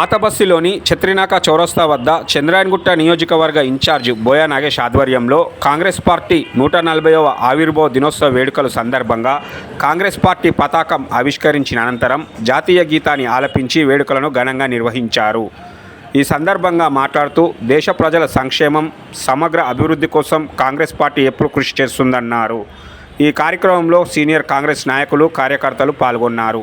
పాతబస్తిలోని చత్రినాక చౌరస్తా వద్ద చంద్రాయన్గుట్ట నియోజకవర్గ ఇన్ఛార్జ్ బోయా నాగేష్ ఆధ్వర్యంలో కాంగ్రెస్ పార్టీ నూట నలభైవ ఆవిర్భావ దినోత్సవ వేడుకల సందర్భంగా కాంగ్రెస్ పార్టీ పతాకం ఆవిష్కరించిన అనంతరం జాతీయ గీతాన్ని ఆలపించి వేడుకలను ఘనంగా నిర్వహించారు. ఈ సందర్భంగా మాట్లాడుతూ దేశ ప్రజల సంక్షేమం సమగ్ర అభివృద్ధి కోసం కాంగ్రెస్ పార్టీ ఎప్పుడు కృషి చేస్తుందన్నారు. ఈ కార్యక్రమంలో సీనియర్ కాంగ్రెస్ నాయకులు కార్యకర్తలు పాల్గొన్నారు.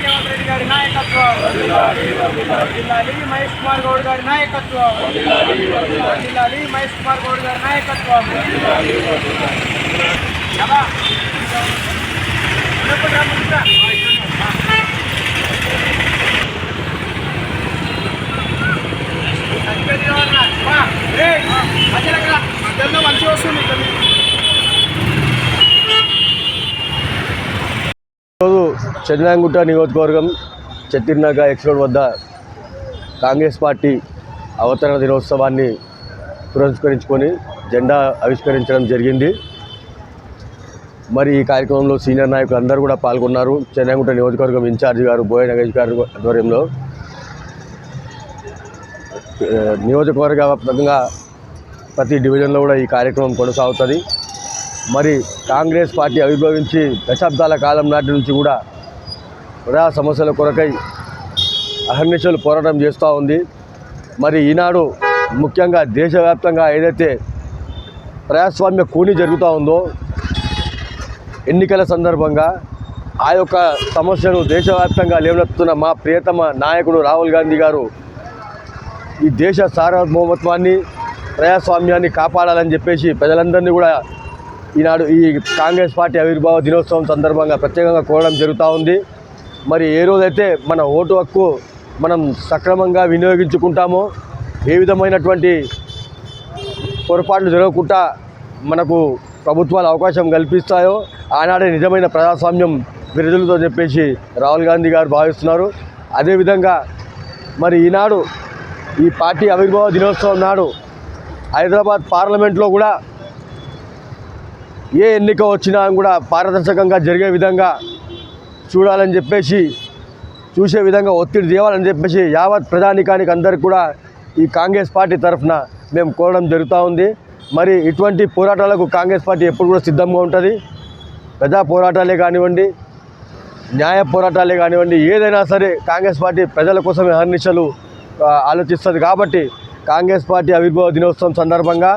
రేవంత్ రెడ్డి గారి నాయకత్వం వర్ధిల్లాలి మహేష్ కుమార్ గౌడ్ గారి నాయకత్వం వర్ధిల్లాలి మహేష్ కుమార్ గౌడ్ గారి నాయకత్వం ఎలా? ఉన్నప్పుడు రా, చెన్నాంగుట్ట నియోజకవర్గం చత్తిర్నాక ఎక్స్ రోడ్ వద్ద కాంగ్రెస్ పార్టీ అవతరణ దినోత్సవాన్ని పురస్కరించుకొని జెండా ఆవిష్కరించడం జరిగింది. మరి ఈ కార్యక్రమంలో సీనియర్ నాయకులు అందరూ కూడా పాల్గొన్నారు. చెన్నాంగుట్ట నియోజకవర్గం ఇన్ఛార్జి గారు బోయ నగేష్ గారి ఆధ్వర్యంలో. నియోజకవర్గ వ్యాప్తంగా ప్రతి డివిజన్లో కూడా ఈ కార్యక్రమం కొనసాగుతుంది. మరి కాంగ్రెస్ పార్టీ ఆవిర్భవించి దశాబ్దాల కాలం నాటి నుంచి కూడా ప్రజా సమస్యల కొరకై అహర్నిశలు పోరాటం చేస్తూ ఉంది. మరి ఈనాడు ముఖ్యంగా దేశవ్యాప్తంగా ఏదైతే ప్రజాస్వామ్య కూని జరుగుతూ ఉందో ఎన్నికల సందర్భంగా ఆ యొక్క సమస్యను దేశవ్యాప్తంగా లేవనెత్తున్న మా ప్రియతమ నాయకుడు రాహుల్ గాంధీ గారు ఈ దేశ సార్వభౌమత్వాన్ని ప్రజాస్వామ్యాన్ని కాపాడాలని చెప్పేసి ప్రజలందరినీ కూడా ఈనాడు ఈ కాంగ్రెస్ పార్టీ ఆవిర్భావ దినోత్సవం సందర్భంగా ప్రత్యేకంగా కోరడం జరుగుతూ ఉంది. మరి ఏ రోజైతే మన ఓటు హక్కు మనం సక్రమంగా వినియోగించుకుంటామో ఏ విధమైనటువంటి పొరపాట్లు జరగకుండా మనకు ప్రభుత్వాలు అవకాశం కల్పిస్తాయో ఆనాడే నిజమైన ప్రజాస్వామ్యం విరుదులతో చెప్పేసి రాహుల్ గాంధీ గారు భావిస్తున్నారు. అదేవిధంగా మరి ఈనాడు ఈ పార్టీ ఆవిర్భావ దినోత్సవం నాడు హైదరాబాద్ పార్లమెంట్లో కూడా ఏ ఎన్నిక వచ్చినా కూడా పారదర్శకంగా జరిగే విధంగా చూడాలని చెప్పేసి చూసే విధంగా ఒత్తిడి తేవాలని చెప్పేసి యావత్ ప్రధానికానికి అందరికి కూడా ఈ కాంగ్రెస్ పార్టీ తరఫున మేము కోరడం జరుగుతూ ఉంది. మరి ఇటువంటి పోరాటాలకు కాంగ్రెస్ పార్టీ ఎప్పుడు కూడా సిద్ధంగా ఉంటుంది. ప్రజా పోరాటాలే కానివ్వండి న్యాయ పోరాటాలే కానివ్వండి ఏదైనా సరే కాంగ్రెస్ పార్టీ ప్రజల కోసమే అహర్నిశలు ఆలోచిస్తుంది. కాబట్టి కాంగ్రెస్ పార్టీ ఆవిర్భావ దినోత్సవం సందర్భంగా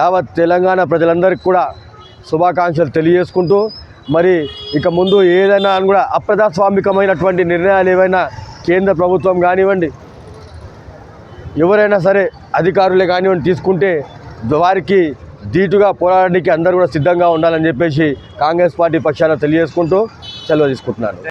యావత్ తెలంగాణ ప్రజలందరికీ కూడా శుభాకాంక్షలు తెలియజేసుకుంటూ మరి ఇక ముందు ఏదైనా అని కూడా అప్రజాస్వామికమైనటువంటి నిర్ణయాలు ఏవైనా కేంద్ర ప్రభుత్వం కానివ్వండి ఎవరైనా సరే అధికారులే కానివ్వండి తీసుకుంటే వారికి ధీటుగా పోరాడడానికి అందరూ కూడా సిద్ధంగా ఉండాలని చెప్పేసి కాంగ్రెస్ పార్టీ పక్షాన తెలియజేసుకుంటూ సెలవు తీసుకుంటున్నాను.